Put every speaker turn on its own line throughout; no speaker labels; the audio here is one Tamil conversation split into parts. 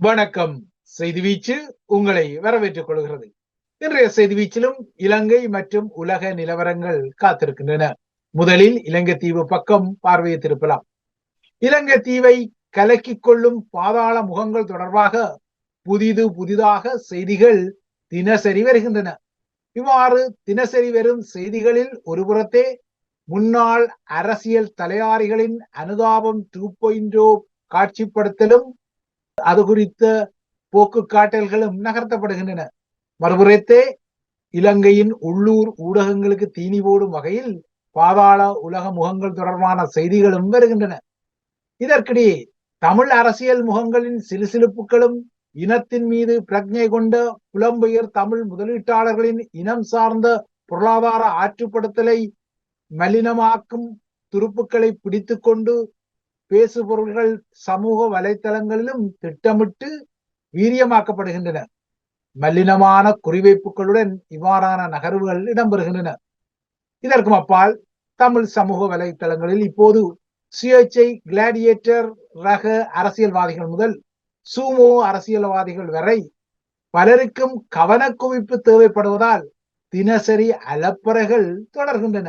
வணக்கம். செய்தி வீச்சு உங்களை வரவேற்றுக் கொள்கிறது. இன்றைய செய்தி வீச்சிலும் இலங்கை மற்றும் உலக நிலவரங்கள் காத்திருக்கின்றன. முதலில் இலங்கை தீவு பக்கம் பார்வையை திருப்பலாம் இலங்கை தீவை கலக்கிக் கொள்ளும் பாதாள முகங்கள் தொடர்பாக புதிது புதிதாக செய்திகள் தினசரி வருகின்றன. இவ்வாறு தினசரி வரும் செய்திகளில் ஒருபுறத்தே முன்னாள் அரசியல் தலையாரிகளின் அனுதாபம் டூ பாயிண்டோ காட்சிப்படுத்தலும் அது குறித்த போக்கு காட்டல்களும் நகர்த்தப்படுகின்றன. மறுபுறத்தே இலங்கையின் உள்ளூர் ஊடகங்களுக்கு தீனி போடும் வகையில் பாதாள உலக முகங்கள் தொடர்பான செய்திகளும் வருகின்றன. இதற்கிடையே தமிழ் அரசியல் முகங்களின் சிலுசிலுப்புகளும் இனத்தின் மீது பிரஜை கொண்ட புலம்பெயர் தமிழ் முதலீட்டாளர்களின் இனம் சார்ந்த பொருளாதார ஆற்றுப்படுத்தலை மலினமாக்கும் துருப்புக்களை பிடித்து கொண்டு பேசுபொருள்கள் சமூக வலைத்தளங்களிலும் திட்டமிட்டு வீரியமாக்கப்படுகின்றன. மல்லினமான குறிவைப்புகளுடன் இவ்வாறான நகர்வுகள் இடம்பெறுகின்றன. இதற்கும் அப்பால் தமிழ் சமூக வலைத்தளங்களில் இப்போது சுயேட்சை கிளாடியேட்டர் ரக அரசியல்வாதிகள் முதல் சூமோ அரசியல்வாதிகள் வரை பலருக்கும் கவனக்குவிப்பு தேவைப்படுவதால் தினசரி அலப்பறைகள் தொடர்கின்றன.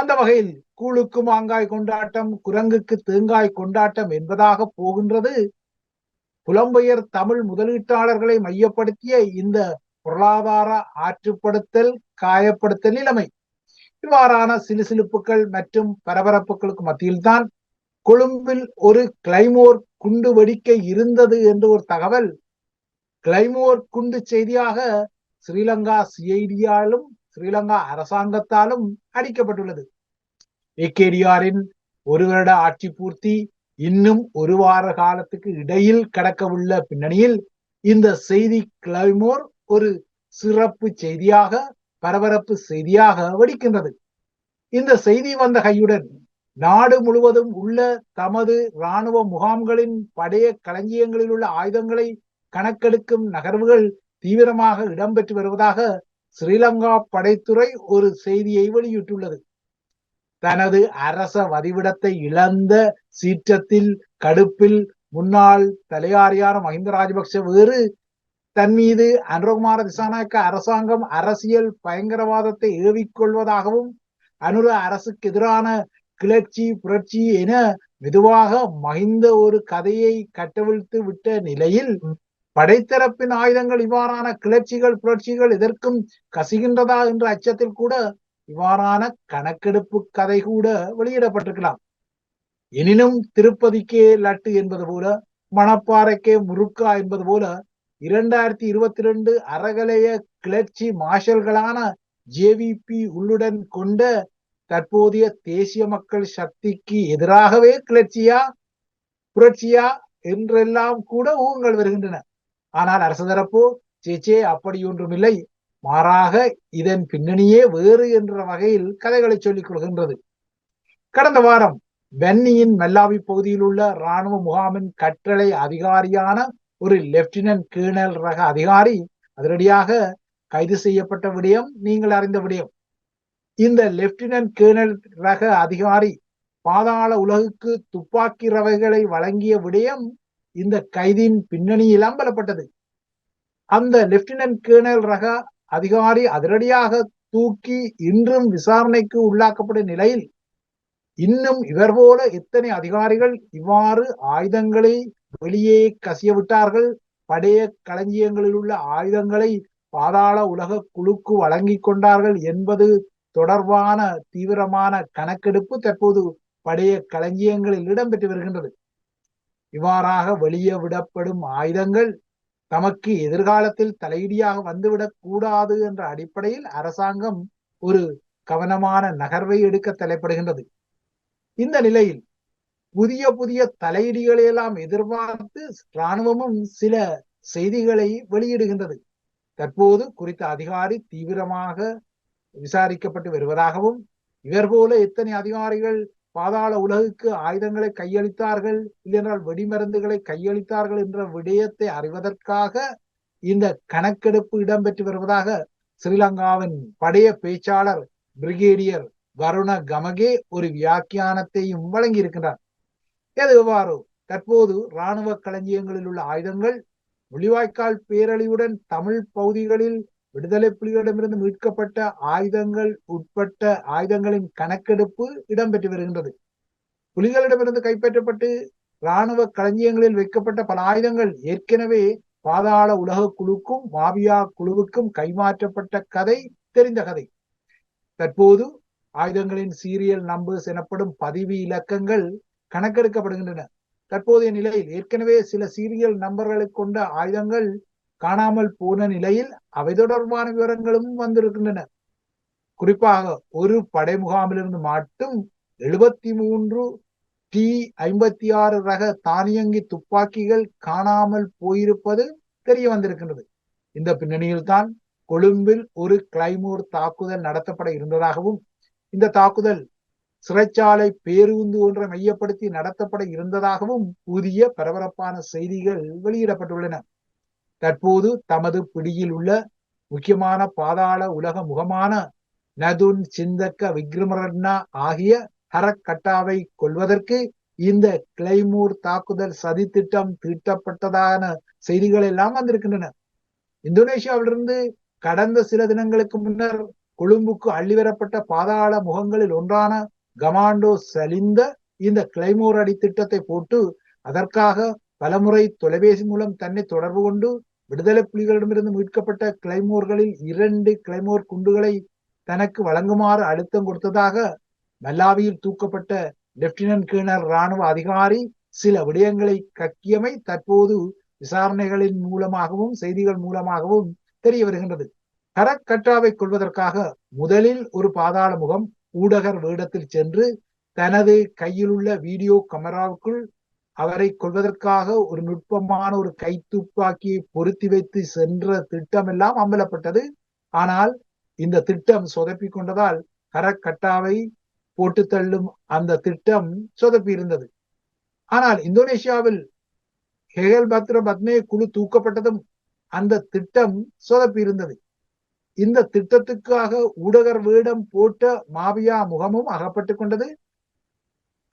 அந்த வகையில் கூழுக்கு மாங்காய் கொண்டாட்டம் குரங்குக்கு தேங்காய் கொண்டாட்டம் என்பதாக போகின்றது. புலம்பெயர் தமிழ் முதலீட்டாளர்களை மையப்படுத்திய இந்த பொருளாதார ஆற்றுப்படுத்தல் காயப்படுத்தல் நிலைமை. இவ்வாறான சிலுசிலுப்புகள் மற்றும் பரபரப்புகளுக்கு மத்தியில்தான் கொழும்பில் ஒரு கிளைமோர் குண்டு வெடிக்க இருந்தது என்று ஒரு தகவல். கிளைமோர் குண்டு செய்தியாக ஸ்ரீலங்கா சிஐடியாலும் ஸ்ரீலங்கா அரசாங்கத்தாலும் அடிக்கப்பட்டுள்ளது. ஏகேடிஆரின் ஒரு வருட ஆட்சி பூர்த்தி இன்னும் ஒரு வார காலத்துக்கு இடையில் கடக்கவுள்ள பின்னணியில் இந்த செய்தி கிளைமோர் ஒரு சிறப்பு செய்தியாக பரபரப்பு செய்தியாக வெடிக்கின்றது. இந்த செய்தி வந்த கையுடன் நாடு முழுவதும் உள்ள தமது இராணுவ முகாம்களின் படைய களஞ்சியங்களில் உள்ள ஆயுதங்களை கணக்கெடுக்கும் நகர்வுகள் தீவிரமாக இடம்பெற்று வருவதாக ஸ்ரீலங்கா படைத்துறை ஒரு செய்தியை வெளியிட்டுள்ளது. தனது அரச வதிவிடத்தை இழந்த சீற்றத்தில் கடுப்பில் முன்னாள் தலையாரியான மஹிந்த ராஜபக்ஷ வேறு. தன் மீது அனுரகுமார திசாநாயக்க அரசாங்கம் அரசியல் பயங்கரவாதத்தை ஏவிக்கொள்வதாகவும் அனுர அரசுக்கு எதிரான கிளர்ச்சி புரட்சி என மெதுவாக மகிந்த ஒரு கதையை கட்டவிழ்த்து விட்ட நிலையில் படைத்தரப்பின் ஆயுதங்கள் இவ்வாறான கிளர்ச்சிகள் புரட்சிகள் எதற்கும் கசிகின்றதா என்ற அச்சத்தில் கூட இவ்வாறான கணக்கெடுப்பு கதை கூட வெளியிடப்பட்டிருக்கலாம். எனினும் திருப்பதிக்கே லட்டு என்பது போல மணப்பாறைக்கே முருக்கா என்பது போல இரண்டாயிரத்தி இருபத்தி ரெண்டு அறகலைய கிளர்ச்சி மார்ஷல்களான ஜேவிபி உள்ளுடன் கொண்ட தற்போதைய தேசிய மக்கள் சக்திக்கு எதிராகவே கிளர்ச்சியா புரட்சியா என்றெல்லாம் கூட ஊகங்கள் வருகின்றன. ஆனால் அரசு தரப்போ சேச்சே அப்படி ஒன்றுமில்லை மாறாக இதன் பின்னணியே வேறு என்ற வகையில் கதைகளை சொல்லிக் கொள்கின்றது. கடந்த வாரம் வென்னியின் மெல்லாவி பகுதியில் உள்ள இராணுவ முகாமின் கட்டளை அதிகாரியான ஒரு லெப்டினன்ட் கேர்னல் ரக அதிகாரி அதிரடியாக கைது செய்யப்பட்ட விடயம் நீங்கள் அறிந்த விடயம். இந்த லெப்டினன்ட் கேர்னல் ரக அதிகாரி பாதாள உலகுக்கு துப்பாக்கி ரவைகளை வழங்கிய விடயம் இந்த கைதின் பின்னணியில் அம்பலப்பட்டது. அந்த லெப்டினன்ட் கேர்னல் ரக அதிகாரி அதிரடியாக தூக்கி இன்றும் விசாரணைக்கு உள்ளாக்கப்படும் நிலையில் இன்னும் இவர் போல எத்தனை அதிகாரிகள் இவ்வாறு ஆயுதங்களை வெளியே கசிய விட்டார்கள். படைய களஞ்சியங்களில் உள்ள ஆயுதங்களை பாதாள உலக குழுக்கு வழங்கி கொண்டார்கள் என்பது தொடர்பான தீவிரமான கணக்கெடுப்பு தற்போது படைய களஞ்சியங்களில் இடம்பெற்று வருகின்றது. இவ்வாறாக வெளியே விடப்படும் ஆயுதங்கள் தமக்கு எதிர்காலத்தில் தலையீடியாக வந்துவிடக் கூடாது என்ற அடிப்படையில் அரசாங்கம் ஒரு கவனமான நகர்வை எடுக்க தலைப்படுகின்றது. இந்த நிலையில் புதிய புதிய தலையீடுகளை எல்லாம் எதிர்பார்த்து இராணுவமும் சில செய்திகளை வெளியிடுகின்றது. தற்போது குறித்த அதிகாரி தீவிரமாக விசாரிக்கப்பட்டு வருவதாகவும் இவர் போல எத்தனை அதிகாரிகள் பாதாள உலகுக்கு ஆயுதங்களை கையளித்தார்கள். இல்லையென்றால் வெடிமருந்துகளை கையளித்தார்கள் என்ற விடயத்தை அறிவதற்காக இந்த கணக்கெடுப்பு இடம்பெற்று வருவதாக ஸ்ரீலங்காவின் படைய பேச்சாளர் பிரிகேடியர் வருண கமகே ஒரு வியாக்கியானத்தையும் வழங்கி இருக்கின்றார் எது எவ்வாறு? தற்போது இராணுவ களஞ்சியங்களில் உள்ள ஆயுதங்கள் முள்ளிவாய்க்கால் பேரழிவுடன் தமிழ் பகுதிகளில் விடுதலை புலிகளிடமிருந்து மீட்கப்பட்ட ஆயுதங்கள் உட்பட்ட ஆயுதங்களின் கணக்கெடுப்பு இடம்பெற்று வருகின்றது. புலிகளிடமிருந்து கைப்பற்றப்பட்டு இராணுவ களஞ்சியங்களில் வைக்கப்பட்ட பல ஆயுதங்கள் ஏற்கனவே பாதாள உலக குழுக்கும் மாபியா குழுவுக்கும் கைமாற்றப்பட்ட கதை தெரிந்த கதை. தற்போது ஆயுதங்களின் சீரியல் நம்பர்ஸ் எனப்படும் பதிவு இலக்கங்கள் கணக்கெடுக்கப்படுகின்றன. தற்போதைய நிலையில் ஏற்கனவே சில சீரியல் நம்பர்களை கொண்ட ஆயுதங்கள் காணாமல் போன நிலையில் அவை தொடர்பான விவரங்களும் வந்திருக்கின்றன. குறிப்பாக ஒரு படை முகாமிலிருந்து மட்டும் எழுபத்தி மூன்று டி ஐம்பத்தி ஆறு ரக தானியங்கி துப்பாக்கிகள் காணாமல் போயிருப்பது தெரிய வந்திருக்கின்றது. இந்த பின்னணியில் தான் கொழும்பில் ஒரு கிளைமோர் தாக்குதல் நடத்தப்பட இருந்ததாகவும் இந்த தாக்குதல் சிறைச்சாலை பேருந்து ஒன்றை மையப்படுத்தி நடத்தப்பட இருந்ததாகவும் புதிய பரபரப்பான செய்திகள் வெளியிடப்பட்டுள்ளன. தற்போது தமது பிடியில் உள்ள முக்கியமான பாதாள உலக முகமான நதுன் சிந்தக்க விக்ரமரட்னா ஆகிய ஹரக்கட்டாவை கொள்வதற்கு இந்த கிளைமூர் தாக்குதல் சதி திட்டம் தீட்டப்பட்டதான செய்திகள் எல்லாம் வந்திருக்கின்றன. இந்தோனேஷியாவிலிருந்து கடந்த சில தினங்களுக்கு முன்னர் கொழும்புக்கு அள்ளிவரப்பட்ட பாதாள முகங்களில் ஒன்றான கமாண்டோ சலிந்த இந்த கிளைமோர் அடி திட்டத்தை போட்டு அதற்காக பலமுறை தொலைபேசி மூலம் தன்னை தொடர்பு கொண்டு விடுதலை புலிகளிடமிருந்து மீட்கப்பட்ட கிளைமோர்களில் இரண்டு கிளைமோர் குண்டுகளை தனக்கு வழங்குமாறு அழுத்தம் கொடுத்ததாக மல்லாவியில் தூக்கப்பட்ட லெப்டினன்ட் கேர்னல் ராணுவ அதிகாரி சில விடயங்களை கக்கியமை தற்போது விசாரணைகளின் மூலமாகவும் செய்திகள் மூலமாகவும் தெரிய வருகின்றது. கரக்கட்டாவை கொள்வதற்காக முதலில் ஒரு பாதாள முகம் ஊடகர் வேடத்தில் சென்று தனது கையில் உள்ள வீடியோ கமராவுக்குள் அவரை கொள்வதற்காக ஒரு நுட்பமான ஒரு கைத்துப்பாக்கியை பொருத்தி வைத்து சென்ற திட்டம் எல்லாம் அம்பலப்பட்டது. ஆனால் இந்த திட்டம் சொதப்பி கொண்டதால் கரக்கட்டாவை போட்டு தள்ளும் அந்த திட்டம் சொதப்பி இருந்தது. ஆனால் இந்தோனேஷியாவில் ஹெகல் பத்ர பத்மே குழு தூக்கப்பட்டதும் அந்த திட்டம் சொதப்பி இருந்தது. இந்த திட்டத்துக்காக ஊடகர் வேடம் போட்ட மாவியா முகமும் அகப்பட்டு கொண்டது.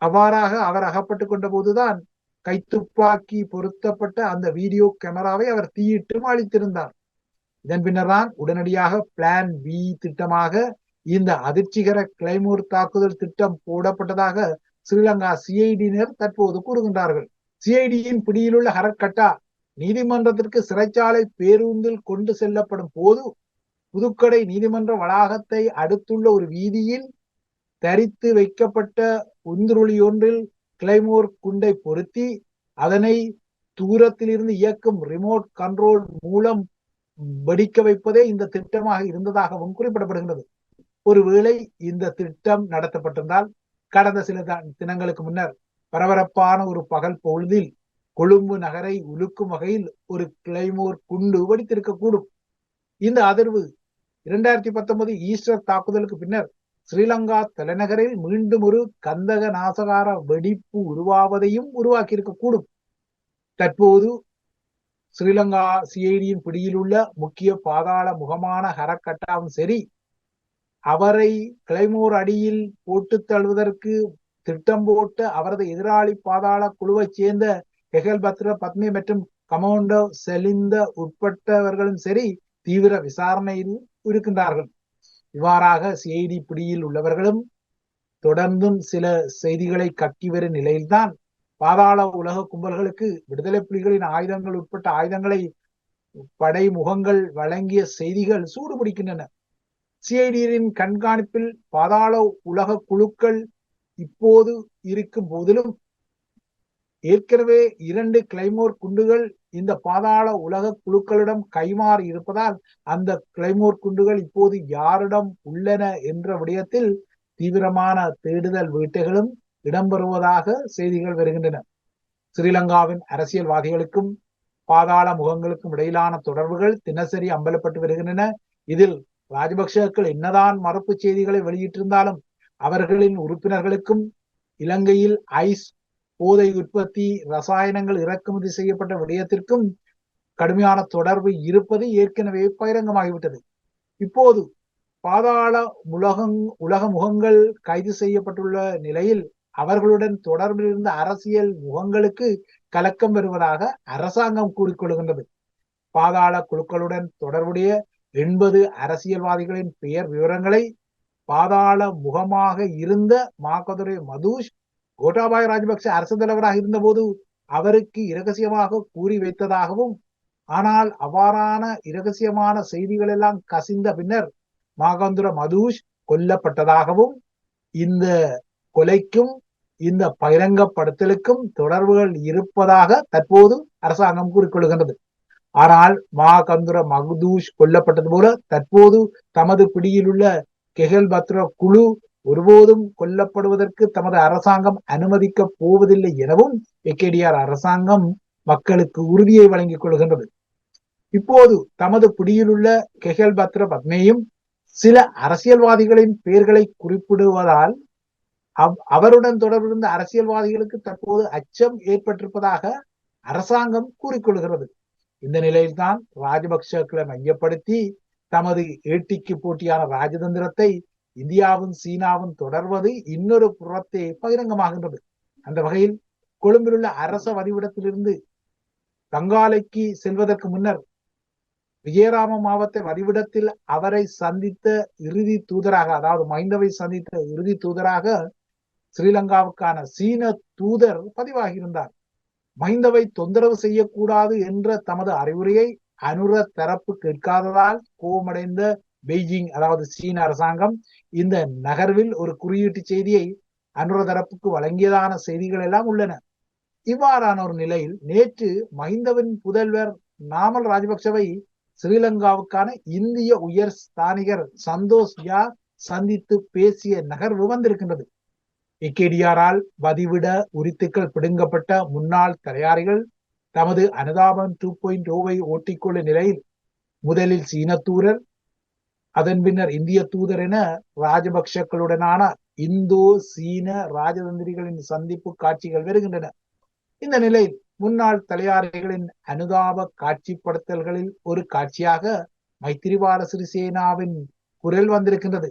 அவ்வாறாக அவர் அகப்பட்டு கொண்ட போதுதான் கைத்துப்பாக்கி பொருத்தப்பட்ட அந்த வீடியோ கேமராவை அவர் தீயிட்டும் அளித்திருந்தார் இதன் பின்னர்தான் உடனடியாக பிளான் பி திட்டமாக இந்த அதிர்ச்சிகர கிளைமூர் தாக்குதல் திட்டம் போடப்பட்டதாக ஸ்ரீலங்கா சிஐடியினர் தற்போது கூறுகின்றார்கள். சிஐடியின் பிடியிலுள்ள ஹரக்கட்டா நீதிமன்றத்திற்கு சிறைச்சாலை பேருந்தில் கொண்டு செல்லப்படும் போது புதுக்கடை நீதிமன்ற வளாகத்தை அடுத்துள்ள ஒரு வீதியில் தரித்து வைக்கப்பட்ட உந்துருளி ஒன்றில் கிளைமோர் குண்டை பொருத்தி அதனை தூரத்திலிருந்து இயக்கும் ரிமோட் கண்ட்ரோல் மூலம் வெடிக்க வைப்பதே இந்த திட்டமாக இருந்ததாகவும் குறிப்பிடப்படுகின்றது. ஒருவேளை இந்த திட்டம் நடத்தப்பட்டிருந்தால் கடந்த சில தினங்களுக்கு முன்னர் பரபரப்பான ஒரு பகல் பொழுதில் கொழும்பு நகரை உலுக்கும் வகையில் ஒரு கிளைமோர் குண்டு வெடித்திருக்க கூடும் இந்த அதிர்வு இரண்டாயிரத்தி பத்தொன்பது ஈஸ்டர் தாக்குதலுக்கு பின்னர் ஸ்ரீலங்கா தலைநகரில் மீண்டும் ஒரு கந்தக நாசகார வெடிப்பு உருவாவதையும் உருவாக்கி இருக்கக்கூடும் தற்போது ஸ்ரீலங்கா சிஐடியின் பிடியில் உள்ள முக்கிய பாதாள முகமான ஹரக்கட்டாவும் சரி அவரை கிளைமோர் அடியில் போட்டு தழுவதற்கு திட்டம் போட்ட அவரது எதிராளி பாதாள குழுவைச் சேர்ந்த ஹெகல் பத்ர பத்மி மற்றும் கமாண்டோ செலிந்த உட்பட்டவர்களும் சரி தீவிர விசாரணையில் இருக்கின்றார்கள். இவ்வாறாக சிஐடி பிடியில் உள்ளவர்களும் தொடர்ந்தும் சில செய்திகளை கட்டி வரும் நிலையில்தான் பாதாள உலக கும்பல்களுக்கு விடுதலை புலிகளின் ஆயுதங்கள் உட்பட்ட ஆயுதங்களை படை முகங்கள் வழங்கிய செய்திகள் சூடு பிடிக்கின்றன சிஐடியின் கண்காணிப்பில் பாதாள உலக குழுக்கள் இப்போது இருக்கும் போதிலும் ஏற்கனவே இரண்டு கிளைமோர் குண்டுகள் இந்த பாதாள உலக குழுக்களிடம் கைமாறி இருப்பதால் அந்த கிளைமோர் குண்டுகள் இப்போது யாரிடம் உள்ளன என்ற விடயத்தில் தீவிரமான தேடுதல் வேட்டைகளும் இடம்பெறுவதாக செய்திகள் வருகின்றன. ஸ்ரீலங்காவின் அரசியல்வாதிகளுக்கும் பாதாள முகங்களுக்கும் இடையிலான தொடர்புகள் தினசரி அம்பலப்பட்டு வருகின்றன. இதில் ராஜபக்சக்கள் என்னதான் மறுப்பு செய்திகளை வெளியிட்டிருந்தாலும் அவர்களின் உறுப்பினர்களுக்கும் இலங்கையில் ஐஸ் போதை உற்பத்தி ரசாயனங்கள் இறக்குமதி செய்யப்பட்ட விடயத்திற்கும் கடுமையான தொடர்பு இருப்பது ஏற்கனவே பகிரங்கமாகிவிட்டது. இப்போது பாதாள உலகம் உலக முகங்கள் கைது செய்யப்பட்டுள்ள நிலையில் அவர்களுடன் தொடர்பில் இருந்த அரசியல் முகங்களுக்கு கலக்கம் வருவதாக அரசாங்கம் கூறிக்கொள்கின்றது. பாதாள குழுக்களுடன் தொடர்புடைய எண்பது அரசியல்வாதிகளின் பெயர் விவரங்களை பாதாள முகமாக இருந்த மாகதுரை மதுஷ் கோட்டாபாய ராஜபக்ச அரசு தலைவராக இருந்தபோது அவருக்கு இரகசியமாக கூறி வைத்ததாகவும் ஆனால் அவ்வாறான இரகசியமான செய்திகள் எல்லாம் கசிந்த பின்னர் மாகந்துர மதுஷ் கொல்லப்பட்டதாகவும் இந்த கொலைக்கும் இந்த பகிரங்கப்படுத்தலுக்கும் தொடர்புகள் இருப்பதாக தற்போது அரசாங்கம் கூறிக்கொள்கின்றது. ஆனால் மாகந்துர மகதூஷ் கொல்லப்பட்டது போல தற்போது தமது பிடியில் உள்ள கெஹல் பத்ர குழு ஒருபோதும் கொல்லப்படுவதற்கு தமது அரசாங்கம் அனுமதிக்க போவதில்லை எனவும் எக்கேடிஆர் அரசாங்கம் மக்களுக்கு உறுதியை வழங்கிக் கொள்கின்றது. இப்போது தமது பிடியில் உள்ள பத்ர பத்மேயும் சில அரசியல்வாதிகளின் பெயர்களை குறிப்பிடுவதால் அவருடன் தொடர்பிருந்த அரசியல்வாதிகளுக்கு தற்போது அச்சம் ஏற்பட்டிருப்பதாக அரசாங்கம் கூறிக்கொள்கிறது. இந்த நிலையில்தான் ராஜபக்சக்களை மையப்படுத்தி தமது ஏட்டிக்கு போட்டியான ராஜதந்திரத்தை இந்தியாவும் சீனாவும் தொடர்வது இன்னொரு புறத்தை பகிரங்கமாகின்றது. அந்த வகையில் கொழும்பிலுள்ள அரச வதிவிடத்திலிருந்து தங்காலைக்கு செல்வதற்கு முன்னர் விஜயராம மாவட்ட வதிவிடத்தில் அவரை சந்தித்த இறுதி தூதராக அதாவது மைந்தவை சந்தித்த இறுதி தூதராக ஸ்ரீலங்காவுக்கான சீன தூதர் பதிவாகியிருந்தார். மைந்தவை தொந்தரவு செய்யக்கூடாது என்ற தமது அறிவுரையை அனுர தரப்பு கேட்காததால் கோபமடைந்த பெய்ஜிங் அதாவது சீன அரசாங்கம் இந்த நகர்வில் ஒரு குறியீட்டு செய்தியை அனுர தரப்புக்கு வழங்கியதான செய்திகள் எல்லாம் உள்ளன. இவ்வாறான ஒரு நிலையில் நேற்று மஹிந்தவின் புதல்வர் நாமல் ராஜபக்சவை ஸ்ரீலங்காவுக்கான இந்திய உயர் ஸ்தானிகர் சந்தோஷ் யா சந்தித்து பேசிய நகர்வு வந்திருக்கின்றது. இக்கேடியாரால் வதிவிட உரித்துக்கள் பிடுங்கப்பட்ட முன்னாள் தலையாரிகள் தமது அனுதாபம் டூ பாயிண்ட் ஓவை oh ஓட்டிக்கொள்ளும் நிலையில் முதலில் சீன அதன் பின்னர் இந்திய தூதர் என ராஜபக்சக்களுடனான இந்தோ சீன ராஜதந்திரிகளின் சந்திப்பு காட்சிகள் வருகின்றன. இந்த நிலையில் முன்னாள் தலையாரிகளின் அனுதாப காட்சிப்படுத்தல்களில் ஒரு காட்சியாக மைத்திரிபால சிறிசேனாவின் குரல் வந்திருக்கின்றது.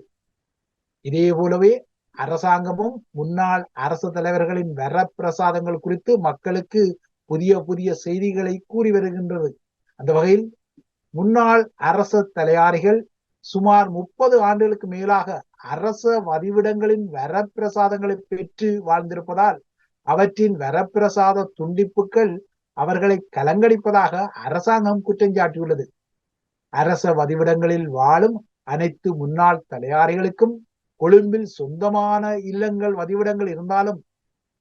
இதே போலவே அரசாங்கமும் முன்னாள் அரசு தலைவர்களின் வரப்பிரசாதங்கள் குறித்து மக்களுக்கு புதிய புதிய செய்திகளை கூறி வருகின்றது. அந்த வகையில் முன்னாள் அரச தலையாரிகள் சுமார் முப்பது ஆண்டுகளுக்கு மேலாக அரச வதிவிடங்களின் வரப்பிரசாதங்களை பெற்று வாழ்ந்திருப்பதால் அவற்றின் வரப்பிரசாத துண்டிப்புகள் அவர்களை கலங்கடிப்பதாக அரசாங்கம் குற்றஞ்சாட்டியுள்ளது. அரச வதிவிடங்களில் வாழும் அனைத்து முன்னாள் தலையாரிகளுக்கும் கொழும்பில் சொந்தமான இல்லங்கள் வதிவிடங்கள் இருந்தாலும்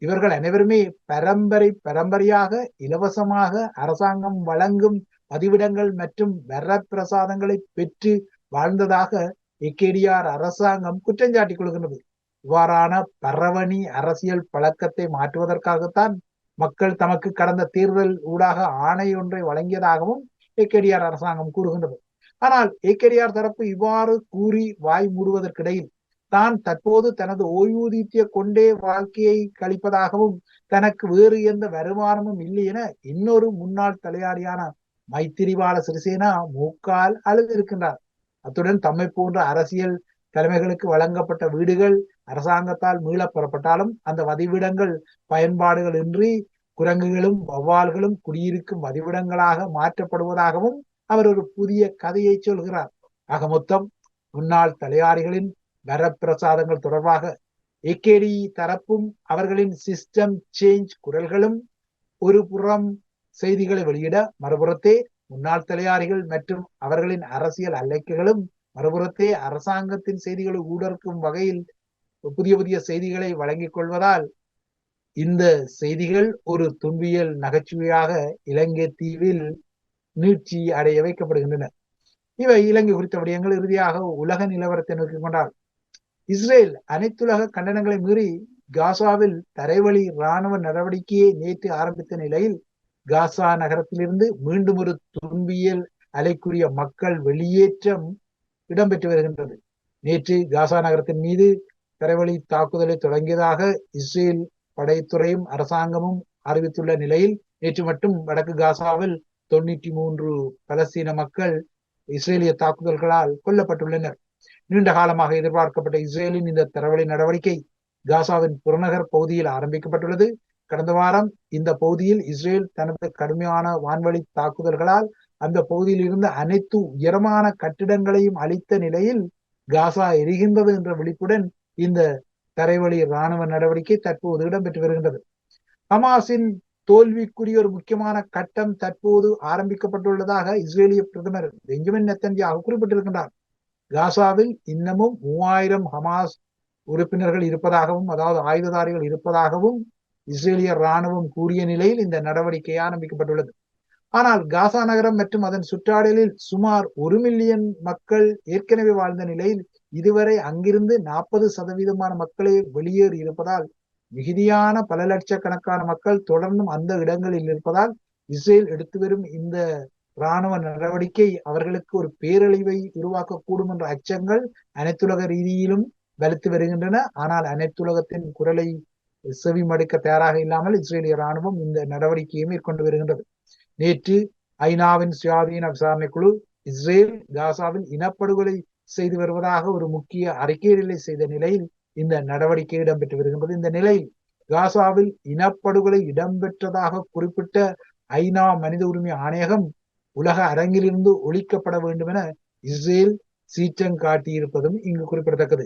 இவர்கள் அனைவருமே பரம்பரை பரம்பரையாக இலவசமாக அரசாங்கம் வழங்கும் பதிவிடங்கள் மற்றும் வரப்பிரசாதங்களை பெற்று வாழ்ந்ததாக எக்கேடிஆர் அரசாங்கம் குற்றஞ்சாட்டிக் கொள்கின்றது. இவ்வாறான பரவணி அரசியல் பழக்கத்தை மாற்றுவதற்காகத்தான் மக்கள் தமக்கு கடந்த தேர்தல் ஊடாக ஆணை ஒன்றை வழங்கியதாகவும் ஏகேடிஆர் அரசாங்கம் கூறுகின்றது. ஆனால் ஏகேடிஆர் தரப்பு இவ்வாறு கூறி வாய் மூடுவதற்கிடையில் தான் தற்போது தனது ஓய்வூதியத்தை கொண்டே வாழ்க்கையை கழிப்பதாகவும் தனக்கு வேறு எந்த வருமானமும் இல்லை என இன்னொரு முன்னாள் தலையாரியான மைத்திரிபால சிறிசேனா மூக்கால் அழுதிருக்கின்றார். அத்துடன் தம்மை போன்ற அரசியல் தலைமைகளுக்கு வழங்கப்பட்ட வீடுகள் அரசாங்கத்தால் மீளப் பெறப்பட்டாலும் அந்த வதிவிடங்கள் பயன்பாடுகள் இன்றி குரங்குகளும் வௌவால்களும் குடியிருக்கும் வதிவிடங்களாக மாற்றப்படுவதாகவும் அவர் ஒரு புதிய கதையை சொல்கிறார். ஆக மொத்தம் முன்னாள் தலையாரிகளின் வரப்பிரசாதங்கள் தொடர்பாக ஏகேடி தரப்பும் அவர்களின் சிஸ்டம் சேஞ்ச் குரல்களும் ஒரு புறம் செய்திகளை வெளியிட மறுபுறத்தே முன்னாள் தலையாரிகள் மற்றும் அவர்களின் அரசியல் அல்லைக்குகளும் மறுபுறத்தே அரசாங்கத்தின் செய்திகளை ஊடர்க்கும் வகையில் புதிய புதிய செய்திகளை வழங்கிக் கொள்வதால் இந்த செய்திகள் ஒரு துன்பியல் நகைச்சுவையாக இலங்கை தீவில் நீட்சி அடைய வைக்கப்படுகின்றன. இவை இலங்கை குறித்த விடயங்கள். இறுதியாக உலக நிலவரத்தை நோக்கி கொண்டால் இஸ்ரேல் அனைத்துலக கண்டனங்களை மீறி காசாவில் தரைவழி இராணுவ நடவடிக்கையை நேற்று ஆரம்பித்த நிலையில் காசா நகரத்திலிருந்து மீண்டும் ஒரு துன்பியல் அலைக்குரிய மக்கள் வெளியேற்றம் இடம்பெற்று வருகின்றது. நேற்று காசா நகரத்தின் மீது தரைவழி தாக்குதலை தொடங்கியதாக இஸ்ரேல் படைத்துறையும் அரசாங்கமும் அறிவித்துள்ள நிலையில் நேற்று மட்டும் வடக்கு காசாவில் தொண்ணூற்றி மூன்று பலஸ்தீன மக்கள் இஸ்ரேலிய தாக்குதல்களால் கொல்லப்பட்டுள்ளனர். நீண்ட காலமாக எதிர்பார்க்கப்பட்ட இஸ்ரேலின் இந்த தரவழி நடவடிக்கை காசாவின் புறநகர் பகுதியில் ஆரம்பிக்கப்பட்டுள்ளது. கடந்த வாரம் இந்த பகுதியில் இஸ்ரேல் தனது கடுமையான வான்வழி தாக்குதல்களால் அந்த பகுதியில் இருந்த அனைத்து உயரமான கட்டிடங்களையும் அளித்த நிலையில் காசா எரிகின்றது என்ற விழிப்புடன் இந்த தரைவழி இராணுவ நடவடிக்கை தற்போது இடம்பெற்று வருகின்றது. ஹமாஸின் தோல்விக்குரிய ஒரு முக்கியமான கட்டம் தற்போது ஆரம்பிக்கப்பட்டுள்ளதாக இஸ்ரேலிய பிரதமர் பெஞ்சமின் நெத்தன்யாகு குறிப்பிட்டிருக்கின்றார். காசாவில் இன்னமும் மூவாயிரம் ஹமாஸ் உறுப்பினர்கள் இருப்பதாகவும் அதாவது ஆயுததாரிகள் இருப்பதாகவும் இஸ்ரேலிய ராணுவம் கூறிய நிலையில் இந்த நடவடிக்கை ஆரம்பிக்கப்பட்டுள்ளது. ஆனால் காசா நகரம் மற்றும் அதன் சுற்றாடலில் சுமார் ஒரு மில்லியன் மக்கள் ஏற்கனவே வாழ்ந்த நிலையில் இதுவரை அங்கிருந்து நாற்பது சதவீதமான மக்களே வெளியேறி இருப்பதால் மிகுதியான பல லட்சக்கணக்கான மக்கள் தொடர்ந்தும் அந்த இடங்களில் இருப்பதால் இஸ்ரேல் எடுத்து வரும் இந்த இராணுவ நடவடிக்கை அவர்களுக்கு ஒரு பேரழிவை உருவாக்கக்கூடும் என்ற அச்சங்கள் அனைத்துலக ரீதியிலும் வலுத்து வருகின்றன. ஆனால் அனைத்துலகத்தின் குரலை செவி மடுக்க தயாராக இல்லாமல் இஸ்ரேலிய ராணுவம் இந்த நடவடிக்கையை மேற்கொண்டு வருகின்றது. நேற்று ஐநாவின் சுயாதீன விசாரணை குழு இஸ்ரேல் காசாவில் இனப்படுகொலை செய்து வருவதாக ஒரு முக்கிய அறிக்கையிடலை செய்த நிலையில் இந்த நடவடிக்கை இடம்பெற்று வருகின்றது. இந்த நிலையில் காசாவில் இனப்படுகொலை இடம்பெற்றதாக குறிப்பிட்ட ஐநா மனித உரிமை ஆணையகம் உலக அரங்கிலிருந்து ஒழிக்கப்பட வேண்டும் என இஸ்ரேல் சீற்றம் காட்டியிருப்பதும் இங்கு குறிப்பிடத்தக்கது.